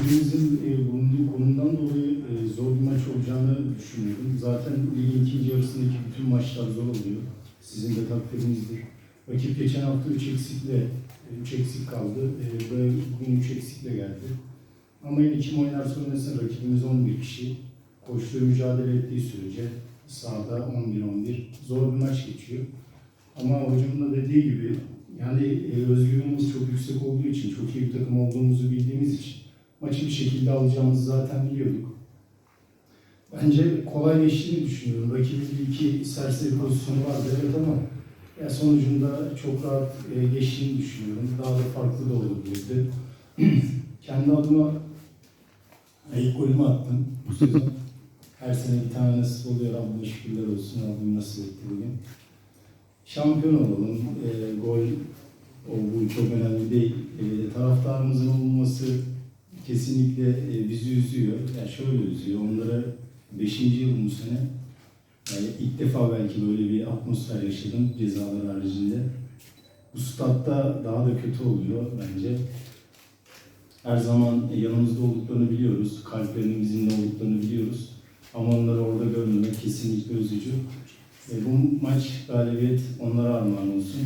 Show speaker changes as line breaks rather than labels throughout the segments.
rakibimizin e, bulunduğu konumdan dolayı e, zor bir maç olacağını düşünüyorum. Zaten ligin ikinci yarısındaki bütün maçlar zor oluyor. Sizin de takdirinizdir. Rakip geçen hafta 3 eksikle 3 eksik kaldı. E, ve bugün 3 eksikle geldi. Ama yine kim oynarsa oynasın rakibimiz 11 kişi. Koştuğu mücadele ettiği sürece sahada 11-11 zor bir maç geçiyor. Ama hocamın da dediği gibi yani e, özgüvenimiz çok yüksek olduğu için, çok iyi bir takım olduğumuzu bildiğimiz için maçı bir şekilde alacağımızı zaten biliyorduk. Bence kolay geçtiğini düşünüyorum. Rakibin bir iki serseri pozisyonu vardı evet ama ya sonucunda çok rahat e, geçtiğini düşünüyorum. Daha da farklı da olabilirdi. Kendi adıma ilk golümü attım bu sezon. Her sene bir tane nasip oluyor. Rabbime şükürler olsun. Rabbim nasip etti bugün. Şampiyon olalım. E, gol o, bu çok önemli değil. E, taraftarımızın olması kesinlikle e, bizi üzüyor. Yani şöyle üzüyor. Onlara 5. yılım bu sene. Yani ilk defa belki böyle bir atmosfer yaşadım cezalar haricinde. Bu statta daha da kötü oluyor bence. Her zaman yanımızda olduklarını biliyoruz. Kalplerinin bizimle olduklarını biliyoruz. Ama onları orada görmemek kesinlikle üzücü. E, bu maç galibiyet onlara armağan olsun.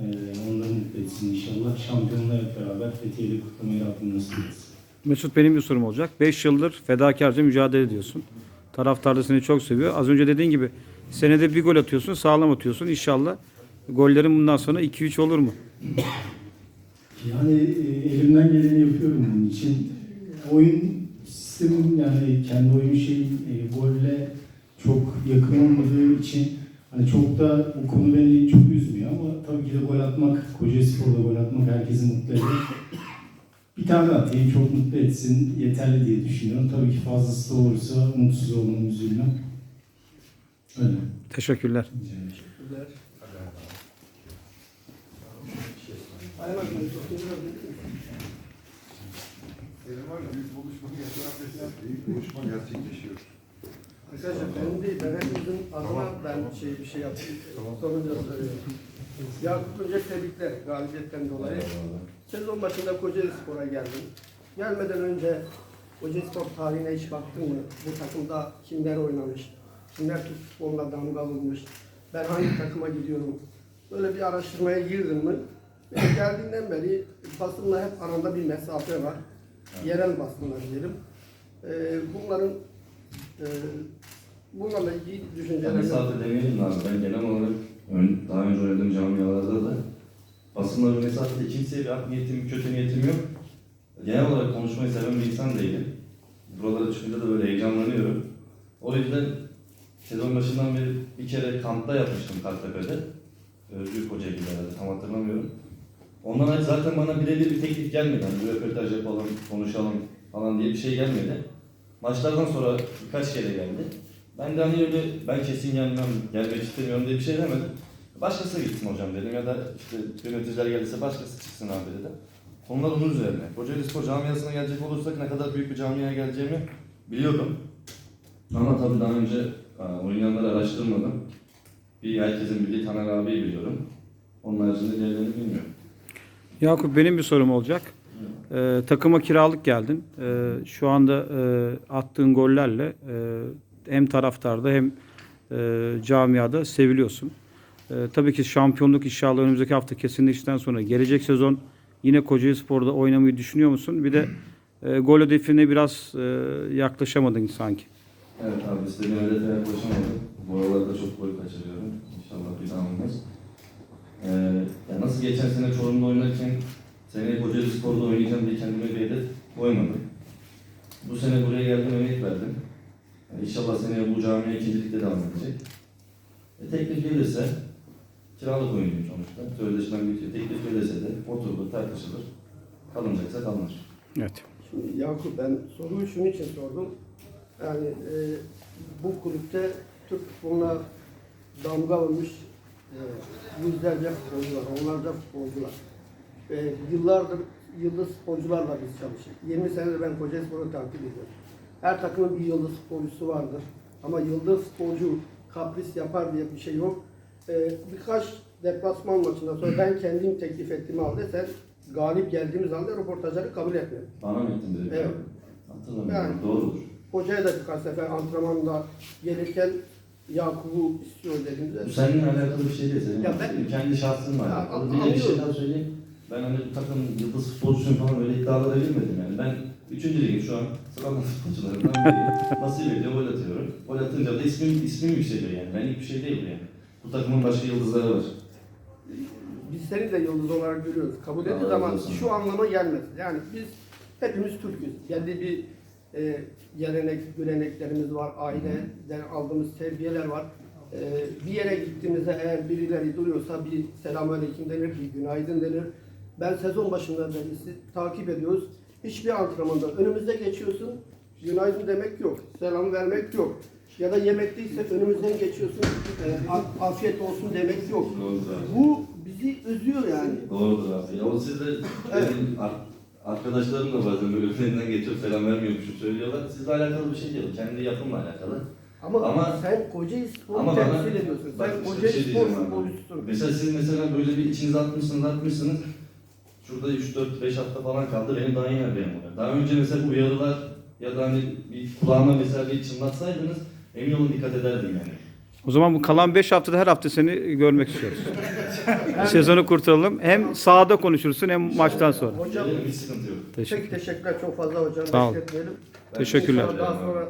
E, onları mutlu etsin inşallah. Şampiyonluğu hep beraber Fethiye'de kutlamayı Rabbim nasip.
Mesut benim bir sorum olacak. 5 yıldır fedakarca mücadele ediyorsun. Taraftar da seni çok seviyor. Az önce dediğin gibi senede bir gol atıyorsun, sağlam atıyorsun. İnşallah gollerin bundan sonra 2-3 olur mu?
Yani e, elimden geleni yapıyorum bunun için. Oyun sistemim yani kendi oyun şeyim e, golle çok yakın olmadığı için hani çok da bu konu beni çok üzmüyor ama tabii ki de gol atmak, Kocaelispor'da gol atmak herkesi mutlu eder. Bir tane atayım çok mutlu etsin yeterli diye düşünüyorum. Tabii ki fazlası da olursa mutsuz olmam, üzülmem. Öyle.
Teşekkürler.
Teşekkürler. Arkadaşlar benim değil, ben hepinizin adına ben şey bir şey yapayım. Sorunca söylüyorum. Yakup önce tebrikler galibiyetten dolayı. Sezon başında Kocaeli Spor'a geldim. Gelmeden önce Kocaeli Spor tarihine hiç baktın mı? Bu takımda kimler oynamış? Kimler Türk futboluna damga vurmuş? Ben hangi takıma gidiyorum? Böyle bir araştırmaya girdim mi? Ben geldiğinden beri basınla hep aranda bir mesafe var. Yerel basınla diyelim. Ee, bunların e, bunlarla ilgili
Ya
düşüncelerim
mesafe demeyelim de abi. Ben genel olarak daha önce oynadığım camialarda da basınla bir mesafede kimseye bir niyetim, kötü niyetim yok. Genel olarak konuşmayı seven bir insan değilim. Buralara çıkınca da böyle heyecanlanıyorum. O yüzden sezon başından beri bir kere kampta yapmıştım Kartepe'de. Özgür Hoca gibi herhalde tam hatırlamıyorum. Ondan zaten bana birebir bir teklif gelmedi. Hani bir röportaj yapalım, konuşalım falan diye bir şey gelmedi. Maçlardan sonra birkaç kere geldi. Ben de hani öyle ben kesin gelmem, gelmek istemiyorum diye bir şey demedim. Başkası gitsin hocam dedim ya da işte yöneticiler gelirse başkası çıksın abi dedi. Konular onun üzerine. Kocaeli Spor camiasına gelecek olursak ne kadar büyük bir camiaya geleceğimi biliyordum. Ama tabii daha önce e, oynayanları araştırmadım. Bir herkesin bildiği Taner abiyi biliyorum. Onun haricinde diğerlerini bilmiyorum.
Yakup benim bir sorum olacak. Ee, takıma kiralık geldin. Ee, şu anda e, attığın gollerle e, hem taraftarda hem e, camiada seviliyorsun. E, tabii ki şampiyonluk inşallah önümüzdeki hafta kesinleştikten sonra gelecek sezon yine Kocaeli Spor'da oynamayı düşünüyor musun? Bir de e, gol hedefine biraz e, yaklaşamadın sanki.
Evet abi istediğim hedefe yaklaşamadım. Bu aralarda çok gol kaçırıyorum. İnşallah bir daha olmaz. Ee, ya nasıl geçen sene Çorum'da oynarken seneye Kocaeli Spor'da oynayacağım diye kendime bir hedef koymadım. Bu sene buraya geldim, emek verdim. Yani inşallah seneye bu camiye ikincilikte devam edecek. E, teklif gelirse, kiralık oyuncuyum sonuçta. Sözleşmem bitiyor. Teklif gelirse de oturulur, tartışılır. Kalınacaksa kalınır.
Evet.
Şimdi Yakup ben soruyu şunun için sordum. Yani e, bu kulüpte Türk futboluna damga vurmuş e, yüzlerce futbolcular, onlarca futbolcular. E, yıllardır yıldız futbolcularla biz çalıştık. 20 senedir ben Kocaelispor'u takip ediyorum. Her takımın bir yıldız futbolcusu vardır. Ama yıldız futbolcu kapris yapar diye bir şey yok. E, birkaç deplasman maçından sonra ben kendim teklif ettiğimi halde sen galip geldiğimiz halde röportajları kabul etmedin.
Bana mı ettin dedi.
Evet.
Hatırlamıyorum.
Yani-
Doğrudur.
Hocaya da birkaç sefer antrenmanda gelirken Yakup'u istiyor dediğimizde.
Bu seninle alakalı bir şey değil. Senin
Ya ben-
kendi şahsınla
Ya,
alakalı.
an-
Bir bir şey daha söyleyeyim. Ben hani bu takım yıldız futbolcusuyum falan öyle iddialara girmedim yani. Ben 3. ligin şu an sıralama futbolcularından biriyim. Nasıl gol atıyorum. Gol atınca da ismim, ismim yükseliyor yani. Benlik bir şey değil yani. Bu takımın başka yıldızları var.
Biz seni de yıldız olarak görüyoruz. Kabul
Allah
ediyoruz
razı
ama
olsun.
şu anlama gelmez. Yani biz hepimiz Türk'üz. Belli bir e, gelenek, göreneklerimiz var. Aileden aldığımız terbiyeler var. E, bir yere gittiğimizde eğer birileri duruyorsa bir selamünaleyküm denir, bir günaydın denir. Ben sezon başından beri sizi takip ediyoruz. Hiçbir antrenmanda önümüzde geçiyorsun, günaydın demek yok, selam vermek yok. Ya da yemekteyse önümüzden geçiyorsun, e, afiyet olsun demek yok.
Abi.
Bu bizi üzüyor yani.
Doğrudur abi. Ya o benim ar- arkadaşlarım da bazen böyle önünden geçiyor selam vermiyormuşum söylüyorlar. Sizle alakalı bir şey değil. Kendi yapımla alakalı.
Ama,
Ama-
sen Kocaeli Spor'u
ama bana-
temsil ediyorsun.
bak
Sen Kocaeli
şey
Spor futbolcusun.
Mesela siz mesela böyle bir içinize atmışsınız atmışsınız. Şurada 3-4-5 hafta falan kaldı. Benim daha yeni haberim oluyor. Daha önce mesela uyarılar ya da hani bir kulağıma mesela bir çınlatsaydınız emin olun dikkat ederdim yani.
O zaman bu kalan 5 haftada her hafta seni görmek istiyoruz. Sezonu kurtaralım. Hem sahada konuşursun hem maçtan sonra.
Hocam
Benim hiç sıkıntı yok.
Teşekkür.
pek teşekkürler çok fazla hocam.
Sağ ol.
Bekletmeyelim.
Teşekkürler.
İnşallah Daha sonra